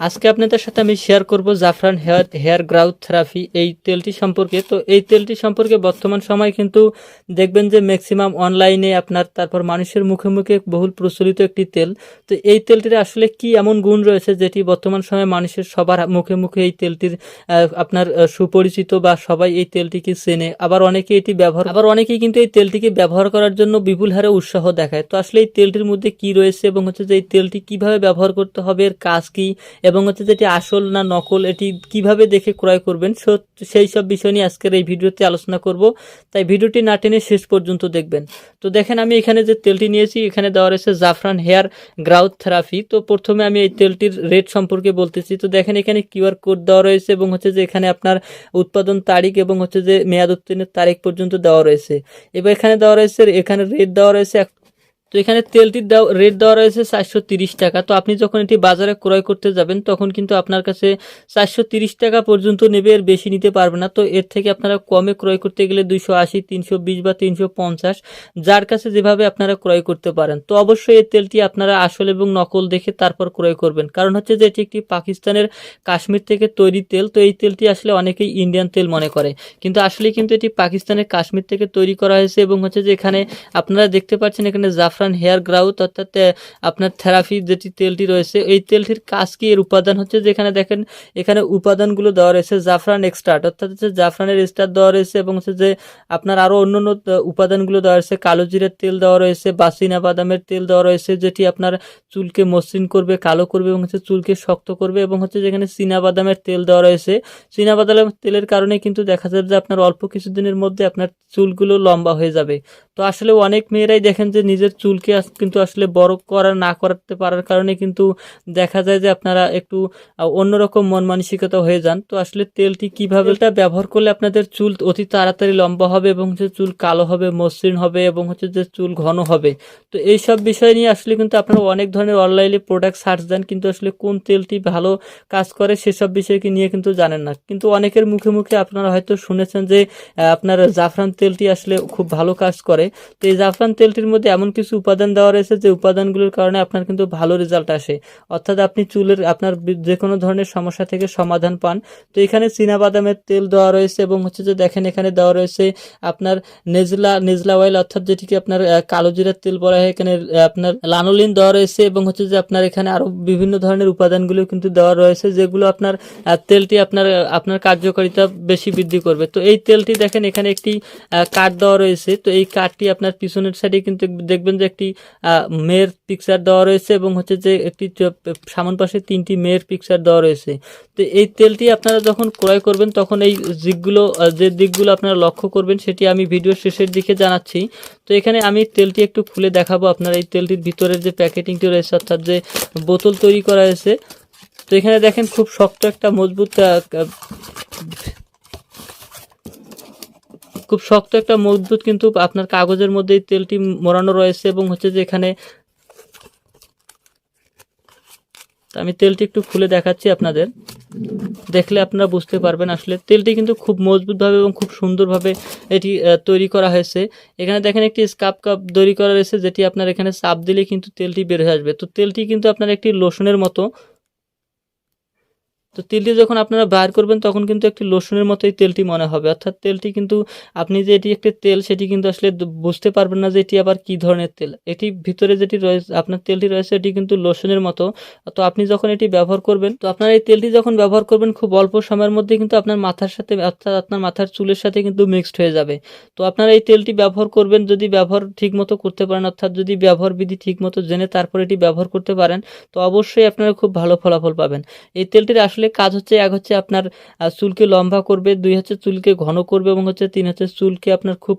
আজকে আপনাদের সাথে আমি শেয়ার করব জাফরান হেয়ার হেয়ার গ্রাউথ থেরাপি এই তেলটি সম্পর্কে। তো এই তেলটি সম্পর্কে বর্তমান সময় কিন্তু দেখবেন যে ম্যাক্সিমাম অনলাইনে আপনার তারপর মানুষের মুখে মুখে বহুল প্রচলিত একটি তেল। তো এই তেলটির আসলে কি এমন গুণ রয়েছে যেটি বর্তমান সময়ে মানুষের সবার মুখে মুখে এই তেলটির আপনার সুপরিচিত বা সবাই এই তেলটিকে চেনে। আবার অনেকে এটি ব্যবহার, আবার অনেকেই কিন্তু এই তেলটিকে ব্যবহার করার জন্য বিপুল হারে উৎসাহ দেখায়। তো আসলে এই তেলটির মধ্যে কি রয়েছে এবং হচ্ছে যে এই তেলটি কীভাবে ব্যবহার করতে হবে, এর কাজ কি এবং হচ্ছে যে এটি আসল না নকল, এটি কীভাবে দেখে ক্রয় করবেন সেই সব বিষয় নিয়ে আজকের এই ভিডিওতে আলোচনা করব। তাই ভিডিওটি না টেনে শেষ পর্যন্ত দেখবেন। তো দেখেন, আমি এখানে যে তেলটি নিয়েছি, এখানে দেওয়া রয়েছে জাফরান হেয়ার গ্রাউথ থেরাপি। তো প্রথমে আমি এই তেলটির রেট সম্পর্কে বলতেছি। তো দেখেন, এখানে কিউআর কোড দেওয়া রয়েছে এবং হচ্ছে যে এখানে আপনার উৎপাদন তারিখ এবং হচ্ছে যে মেয়াদ উত্তীর্ণের তারিখ পর্যন্ত দেওয়া রয়েছে। এবার এখানে দেওয়া রয়েছে, এখানে রেট দেওয়া রয়েছে এক- তো এখানে তেলটির রেট দেওয়া রয়েছে চারশো টাকা। তো আপনি যখন এটি বাজারে ক্রয় করতে যাবেন, তখন কিন্তু আপনার কাছে চারশো টাকা পর্যন্ত নেবে, এর বেশি নিতে পারবে না। তো এর থেকে আপনারা কমে ক্রয় করতে গেলে দুইশো আশি, তিনশো বা তিনশো পঞ্চাশ, যার কাছে যেভাবে আপনারা ক্রয় করতে পারেন। তো অবশ্যই এই তেলটি আপনারা আসল এবং নকল দেখে তারপর ক্রয় করবেন। কারণ হচ্ছে যে এটি একটি পাকিস্তানের কাশ্মীর থেকে তৈরি তেল, তো এই তেলটি আসলে অনেকেই ইন্ডিয়ান তেল মনে করে। কিন্তু আসলে কিন্তু এটি পাকিস্তানের কাশ্মীর থেকে তৈরি করা হয়েছে এবং হচ্ছে যে এখানে আপনারা দেখতে পাচ্ছেন এখানে জাফরান হেয়ার গ্রাউথ অর্থাৎ আপনার থেরাপি যেটি তেলটি রয়েছে, এই তেলটির কাজ কি? এর উপাদান হচ্ছে যেখানে দেখেন, এখানে উপাদানগুলো দেওয়া রয়েছে জাফরান এক্সট্রাট অর্থাৎ হচ্ছে জাফরানের স্টার দেওয়া রয়েছে এবং হচ্ছে যে আপনার আরও অন্য অন্য উপাদানগুলো দেওয়া রয়েছে, কালো জিরের তেল দেওয়া রয়েছে বাসিনা বাদামের তেল দেওয়া রয়েছে, যেটি আপনার চুলকে মসৃণ করবে, কালো করবে এবং হচ্ছে চুলকে শক্ত করবে এবং হচ্ছে যেখানে বাদামের তেল দেওয়া রয়েছে। বাদামের তেলের কারণে কিন্তু দেখা যায় যে আপনার অল্প কিছুদিনের মধ্যে আপনার চুলগুলো লম্বা হয়ে যাবে। তো আসলে অনেক মেয়েরাই দেখেন যে নিজের চুলকে কিন্তু আসলে বড় করা না করাতে পারার কারণে কিন্তু দেখা যায় যে আপনারা একটু অন্যরকম মন মানসিকতা হয়ে যান। তো আসলে তেলটি কীভাবে এটা ব্যবহার করলে আপনাদের চুল অতি তাড়াতাড়ি লম্বা হবে এবং হচ্ছে চুল কালো হবে মসৃণ হবে এবং হচ্ছে যে চুল ঘন হবে? তো এই সব বিষয় নিয়ে আসলে কিন্তু আপনারা অনেক ধরনের অনলাইনে প্রোডাক্ট সার্চ দেন কিন্তু আসলে কোন তেলটি ভালো কাজ করে সেসব বিষয়কে নিয়ে কিন্তু জানেন না। কিন্তু অনেকের মুখে মুখে আপনারা হয়তো শুনেছেন যে আপনার জাফরান তেলটি আসলে খুব ভালো কাজ করে। তো এই জাফরান তেলটির মধ্যে এমন কিছু উপাদান দেওয়া রয়েছে যে উপাদানগুলোর কারণে আপনার কিন্তু ভালো রেজাল্ট আসে। অর্থাৎ আপনি চুলের আপনার যে কোনো ধরনের সমস্যা থেকে সমাধান পান। তো এখানে বাদামের তেল দেওয়া রয়েছে এবং হচ্ছে যে দেখেন এখানে দেওয়া রয়েছে আপনার নেজলা নেজলা অয়েল অর্থাৎ যেটিকে আপনার আহ, কালো জিরার তেল বলা হয়। এখানে আপনার লানোলিন দেওয়া রয়েছে এবং হচ্ছে যে আপনার এখানে আরও বিভিন্ন ধরনের উপাদানগুলো কিন্তু দেওয়া রয়েছে যেগুলো আপনার তেলটি আপনার আপনার কার্যকারিতা বেশি বৃদ্ধি করবে। তো এই তেলটি দেখেন এখানে একটি কাঠ দেওয়া রয়েছে। তো এই কাঠটি আপনার পিছনের সাইডে কিন্তু দেখবেন যে একটি মেয়ের পিকচার দেওয়া রয়েছে এবং হচ্ছে যে একটি সামন পাশে তিনটি মেয়ের পিকচার দেওয়া রয়েছে। তো এই তেলটি আপনারা যখন ক্রয় করবেন, তখন এই দিকগুলো যে দিকগুলো আপনারা লক্ষ্য করবেন, সেটি আমি ভিডিও শেষের দিকে জানাচ্ছি। তো এখানে আমি তেলটি একটু খুলে দেখাবো আপনারা এই তেলটির ভিতরের যে প্যাকেটিংটি রয়েছে, অর্থাৎ যে বোতল তৈরি করা হয়েছে। তো এখানে দেখেন খুব শক্ত একটা, মজবুত আহ, কা- খুব শক্ত একটা মজবুত কিন্তু আপনার কাগজের মধ্যে তেলটি মোড়ানো রয়েছে এবং হচ্ছে যে এখানে আমি তেলটি একটু খুলে দেখাচ্ছি আপনাদের। দেখলে আপনারা বুঝতে পারবেন আসলে তেলটি কিন্তু খুব মজবুতভাবে এবং খুব সুন্দরভাবে এটি তৈরি করা হয়েছে। এখানে দেখেন একটি স্কাপ কাপ তৈরি করা রয়েছে যেটি আপনার এখানে চাপ দিলে কিন্তু তেলটি বের হয়ে আসবে। তো তেলটি কিন্তু আপনার একটি লোশনের মতো তো তেলটি যখন আপনারা বার করবেন, তখন কিন্তু একটি লোশনের মতোই তেলটি মনে হবে। অর্থাৎ তেলটি কিন্তু আপনি যে এটি একটি তেল, সেটি কিন্তু আসলে বুঝতে পারবেন না যে এটি আবার কি ধরনের তেল। এটি ভিতরে যেটি রয়েছে, আপনার তেলটি রয়েছে, এটি কিন্তু লোশনের মতো। তো আপনি যখন এটি ব্যবহার করবেন, তো আপনার এই তেলটি যখন ব্যবহার করবেন, খুব অল্প সময়ের মধ্যে কিন্তু আপনার মাথার সাথে, অর্থাৎ আপনার মাথার চুলের সাথে কিন্তু মিক্সড হয়ে যাবে। তো আপনারা এই তেলটি ব্যবহার করবেন যদি ব্যবহার ঠিক মতো করতে পারেন, অর্থাৎ যদি ব্যবহার বিধি ঠিক মতো জেনে তারপর এটি ব্যবহার করতে পারেন, তো অবশ্যই আপনারা খুব ভালো ফলাফল পাবেন। এই তেলটির আসলে কাজ হচ্ছে, এক হচ্ছে আপনার চুলকে লম্বা করবে, দুই হচ্ছে চুলকে ঘন করবে এবং হচ্ছে তিন হচ্ছে চুলকে আপনার খুব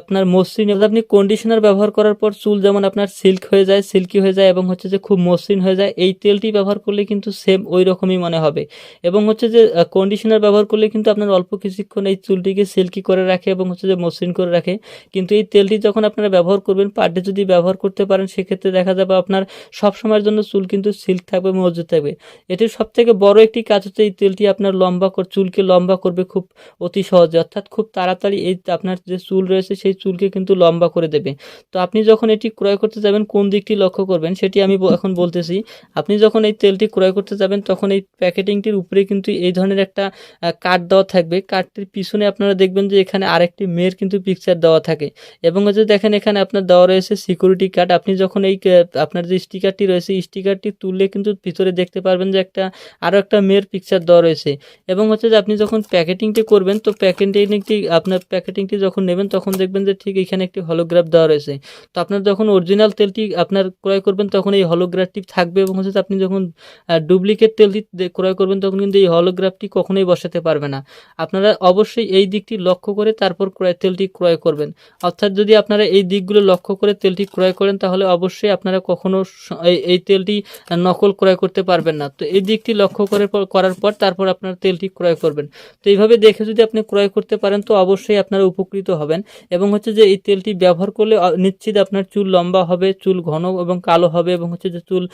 আপনার মসৃণ আপনি কন্ডিশনার ব্যবহার করার পর চুল যেমন আপনার সিল্ক হয়ে যায় সিল্কি হয়ে যায় এবং হচ্ছে যে খুব মসৃণ হয়ে যায়, এই তেলটি ব্যবহার করলে কিন্তু সেম ওই রকমই মনে হবে। এবং হচ্ছে যে কন্ডিশনার ব্যবহার করলে কিন্তু আপনার অল্প কিছুক্ষণ এই চুলটিকে সিল্কি করে রাখে এবং হচ্ছে যে মসৃণ করে রাখে। কিন্তু এই তেলটি যখন আপনারা ব্যবহার করবেন পার ডে যদি ব্যবহার করতে পারেন, সেক্ষেত্রে দেখা যাবে আপনার সব সময়ের জন্য চুল কিন্তু সিল্ক থাকবে, মজবুত থাকবে। এটির সব থেকে বড় বড় একটি কাজ হচ্ছে এই তেলটি আপনার লম্বা কর, চুলকে লম্বা করবে খুব অতি সহজে। অর্থাৎ খুব তাড়াতাড়ি এই আপনার যে চুল রয়েছে সেই চুলকে কিন্তু লম্বা করে দেবে। তো আপনি যখন এটি ক্রয় করতে যাবেন, কোন দিকটি লক্ষ্য করবেন সেটি আমি এখন বলতেছি। আপনি যখন এই তেলটি ক্রয় করতে যাবেন, তখন এই প্যাকেটিংটির উপরে কিন্তু এই ধরনের একটা কাঠ দেওয়া থাকবে। কাঠটির পিছনে আপনারা দেখবেন যে এখানে আরেকটি মেয়ের কিন্তু পিকচার দেওয়া থাকে। এবং হচ্ছে দেখেন এখানে আপনার দেওয়া রয়েছে সিকিউরিটি কার্ড আপনি যখন এই আপনার যে স্টিকারটি রয়েছে স্টিকারটি তুললে কিন্তু ভিতরে দেখতে পারবেন যে একটা আরও একটা মেয়ের পিকচার দেওয়া রয়েছে। এবং হচ্ছে যে আপনি যখন প্যাকেটিংটি করবেন, তো প্যাকেটিংটি আপনার প্যাকেটিংটি যখন নেবেন, তখন দেখবেন যে ঠিক এখানে একটি হলোগ্রাফ দেওয়া রয়েছে। তো আপনার যখন অরিজিনাল তেলটি আপনার ক্রয় করবেন, তখন এই হলোগ্রাফটি থাকবে এবং হচ্ছে আপনি যখন ডুপ্লিকেট তেলটি ক্রয় করবেন, তখন কিন্তু এই হলোগ্রাফটি কখনোই বসাতে পারবে না। আপনারা অবশ্যই এই দিকটি লক্ষ্য করে তারপর ক্রয়, তেলটি ক্রয় করবেন। অর্থাৎ যদি আপনারা এই দিকগুলো লক্ষ্য করে তেলটি ক্রয় করেন, তাহলে অবশ্যই আপনারা কখনো এই- এই তেলটি নকল ক্রয় করতে পারবেন না। তো এই দিকটি লক্ষ্য করে পর- করার পর তারপর আপনার তেলটি ক্রয় করবেন। তো এইভাবে দেখে যদি আপনি ক্রয় করতে পারেন, তো অবশ্যই আপনারা উপকৃত হবেন এবং হচ্ছে যে এই তেলটি ব্যবহার করলে নিশ্চিত আপনার চুল লম্বা হবে, চুল ঘন এবং কালো হবে এবং হচ্ছে যে চুল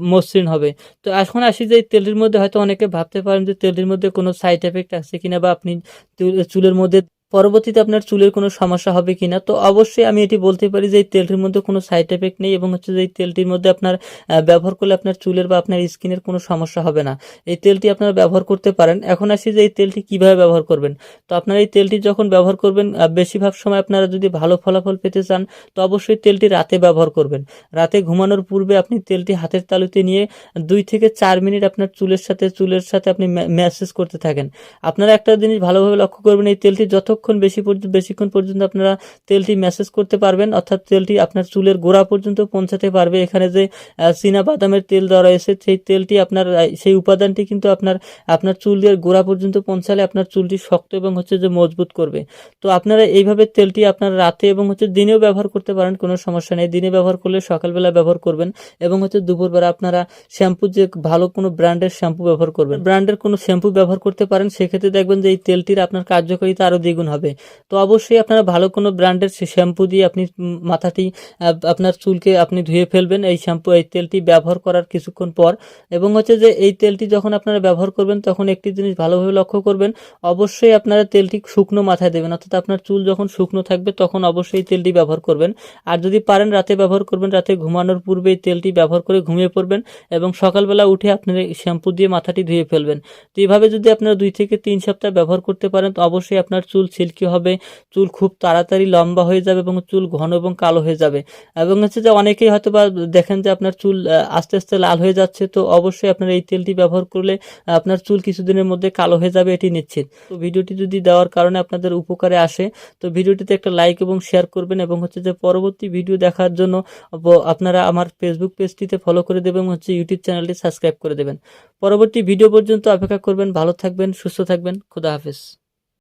মসৃণ হবে। তো এখন আসি যে এই তেলটির মধ্যে হয়তো অনেকে ভাবতে পারেন যে তেলটির মধ্যে কোনো সাইড এফেক্ট আছে কিনা বা আপনি চুল- চুলের মধ্যে পরবর্তীতে আপনার চুলের কোনো সমস্যা হবে কি না তো অবশ্যই আমি এটি বলতে পারি যে এই তেলটির মধ্যে কোনো সাইড এফেক্ট নেই এবং হচ্ছে যে এই তেলটির মধ্যে আপনার ব্যবহার করলে আপনার চুলের বা আপনার স্কিনের কোনো সমস্যা হবে না। এই তেলটি আপনারা ব্যবহার করতে পারেন। এখন আসি যে এই তেলটি কীভাবে ব্যবহার করবেন। তো আপনারা এই তেলটি যখন ব্যবহার করবেন বেশিরভাগ সময় আপনারা যদি ভালো ফলাফল পেতে চান, তো অবশ্যই তেলটি রাতে ব্যবহার করবেন। রাতে ঘুমানোর পূর্বে আপনি তেলটি হাতের তালুতে নিয়ে দুই থেকে চার মিনিট আপনার চুলের সাথে চুলের সাথে আপনি ম্যাসেজ করতে থাকেন। আপনারা একটা জিনিস ভালোভাবে লক্ষ্য করবেন, এই তেলটি যতক্ষণ বেশি পর্যন্ত বেশিক্ষণ পর্যন্ত আপনারা তেলটি ম্যাসেজ করতে পারবেন, অর্থাৎ তেলটি আপনার চুলের গোড়া পর্যন্ত পৌঁছাতে পারবে। এখানে যে চীনা বাদামের তেল দেওয়া রয়েছে, সেই তেলটি আপনার সেই উপাদানটি কিন্তু আপনার আপনার চুলের গোড়া পর্যন্ত পৌঁছালে আপনার চুলটি শক্ত এবং হচ্ছে যে মজবুত করবে। তো আপনারা এইভাবে তেলটি আপনার রাতে এবং হচ্ছে দিনেও ব্যবহার করতে পারেন, কোনো সমস্যা নেই। দিনে ব্যবহার করলে সকালবেলা ব্যবহার করবেন এবং হচ্ছে দুপুরবেলা আপনারা শ্যাম্পু যে, ভালো কোনো ব্র্যান্ডের শ্যাম্পু ব্যবহার করবেন। ব্র্যান্ডের কোনো শ্যাম্পু ব্যবহার করতে পারেন, সেক্ষেত্রে দেখবেন যে এই তেলটির আপনার কার্যকারিতা আরও দ্বিগুণ হবে। তো অবশ্যই আপনারা ভালো কোনো ব্র্যান্ডের শ্যাম্পু দিয়ে আপনি মাথাটি আপনার চুলকে আপনি ধুয়ে ফেলবেন। এই শ্যাম্পু, এই তেলটি ব্যবহার করার কিছুক্ষণ পর। এবং হচ্ছে যে, এই তেলটি যখন আপনারা ব্যবহার করবেন, তখন একটি জিনিস ভালোভাবে লক্ষ্য করবেন। অবশ্যই আপনারা তেলটি শুকনো মাথায় দেবেন। অর্থাৎ আপনার চুল যখন শুকনো থাকবে, তখন অবশ্যই তেলটি ব্যবহার করবেন। আর যদি পারেন, রাতে ব্যবহার করবেন। রাতে ঘুমানোর পূর্বে এই তেলটি ব্যবহার করে ঘুমিয়ে পড়বেন এবং সকালবেলা উঠে আপনারা শ্যাম্পু দিয়ে মাথাটি ধুয়ে ফেলবেন। তো এইভাবে যদি আপনারা দুই থেকে তিন সপ্তাহ ব্যবহার করতে পারেন, তো অবশ্যই আপনার চুল সিল্কি হবে? চুল খুব তাড়াতাড়ি লম্বা হয়ে যাবে এবং চুল ঘন এবং কালো হয়ে যাবে। এবং হচ্ছে যে অনেকেই হয়তো বা দেখেন যে আপনার চুল আস্তে আস্তে লাল হয়ে যাচ্ছে, তো অবশ্যই আপনার এই তেলটি ব্যবহার করলে আপনার চুল কিছুদিনের মধ্যে কালো হয়ে যাবে, এটি নিশ্চিত। তো ভিডিওটি যদি দেওয়ার কারণে আপনাদের উপকারে আসে, তো ভিডিওটিতে একটা লাইক এবং শেয়ার করবেন এবং হচ্ছে যে পরবর্তী ভিডিও দেখার জন্য আপনারা আমার ফেসবুক পেজটিতে ফলো করে দেবেন এবং হচ্ছে ইউটিউব চ্যানেলটি সাবস্ক্রাইব করে দেবেন। পরবর্তী ভিডিও পর্যন্ত অপেক্ষা করবেন, ভালো থাকবেন, সুস্থ থাকবেন, খুদা হাফেজ।